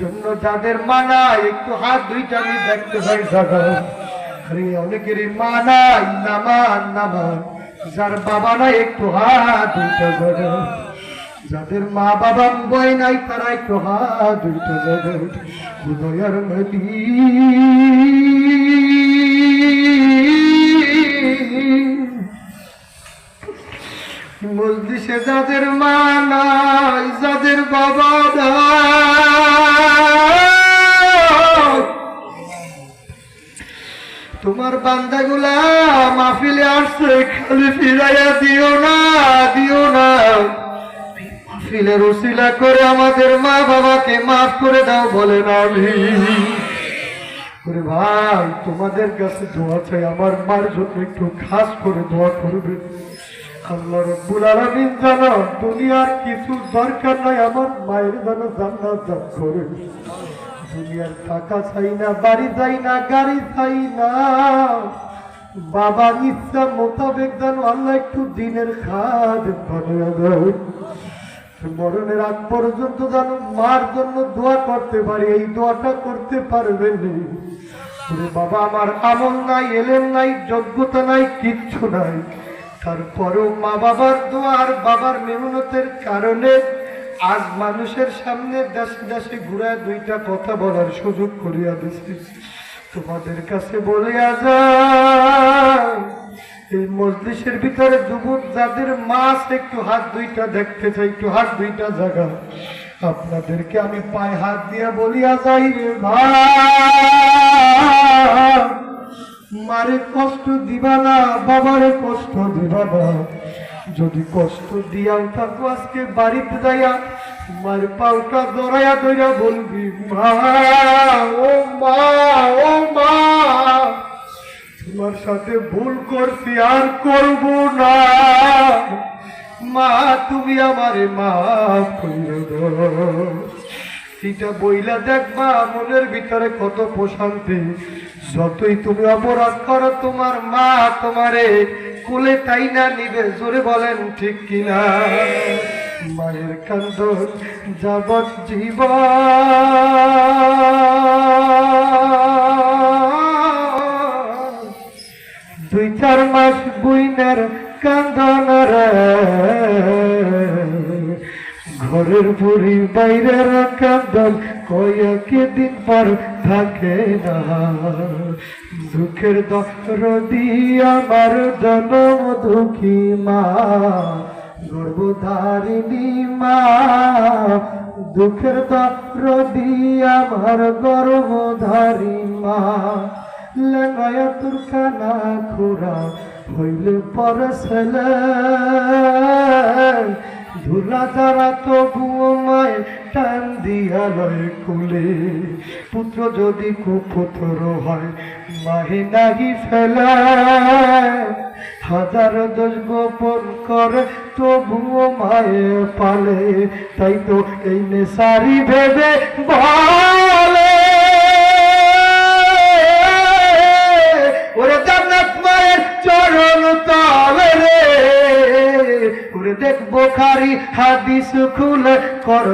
জন্য যাদের মানা একটু হাত দুইটা আমি দেখতে পাই আরে অনেকেরই মানাই নামান নামান। যার বাবা নাই, একটু হাত দুইটা জাগা যাদের মা বাবা বই নাই, তারা একটু হাত দুইটা জাগা হৃদয়ার নদী। মজলিসে যাদের মা নাই, যাদের বাবা নাই তোমার বান্দাগুলা মাহফিলে আসছে, খালি ফিরাইয়া দিও না দিও না। মাহফিলের উসিলা করে আমাদের মা বাবাকে মাফ করে দাও বলে না ভাই, তোমাদের কাছে দোয়া চাই, আমার মার জন্য একটু খাস করে দোয়া করবে আল্লাহ রব্বুল আলামিন জানো দুনিয়ার কিছু দরকার নাই, আমার মায়ের যেন জান্নাত দান করে। দুনিয়ার টাকা চাই না, বাড়ি চাই না, গাড়ি চাই না। বাবার ইচ্ছা মোতাবেক যেন আল্লাহ একটু দিনের খাদ মরণের আগ পর্যন্ত যেন মার জন্য দোয়া করতে পারি, এই দোয়াটা করতে পারবেন বাবা, আমার আমল নাই এলেন নাই, যোগ্যতা নাই, কিচ্ছু নাই। তারপরেও মা বাবার দোয়া আর বাবার মেহনতের কারণে আজ মানুষের সামনে দেশে দেশে ঘুরায় দুইটা কথা বলার সুযোগ করিয়া দিচ্ছি তোমাদের কাছে বলিয়া যায় এই মজলিসের ভিতরে যুবক যাদের মাছ, একটু হাত দুইটা দেখতে চাই, একটু হাত দুইটা জায়গা আপনাদেরকে আমি পায়ে হাত দিয়া বলিয়া যাই রে ভাই। কষ্ট দিবা না, বাবারে কষ্ট দিবা না। যদি কষ্ট দিয়াও থাকো আজকে বাড়িতে যাইয়া, মার পাউটা দরাইয়া দইরা বলবি, মা, ও মা ও মা, তোমার সাথে ভুল করছি আর করব না। মা, তুমি আমারে মাফ করে এটা বইলা দেখবা মনের ভিতরে কত প্রশান্তি। যতই তুমি অপরাধ করো, তোমার মা তোমারে কোলে তাই না নিবে? জোরে বলেন, ঠিক কিনা? মায়ের কান্দ যাবত জীব দুই চার মাস বুইনার কান্দন ঘরের বুড়ি বাইরের কান্দন কয়েকে দিন পর থাকে না। দুঃখের দরদি আমার জনম দুঃখী মা। গর্ভধারিণী মা, দুঃখের দরদি আমার গর্ভধারী মা। লাগায়া তোর কানা খোরা, হইলে পর ধুলা তারা তো মায় টান দিয়া লয় কুলে পুত্র যদি কুপুত্র হয়, মাহে নাহি ফেলে। হাজার দোষ গোপন করে তবুও মায়ে পালে। তাই তো এই নেশারি ভেবে দেখব খারি হাদিস খুলে কর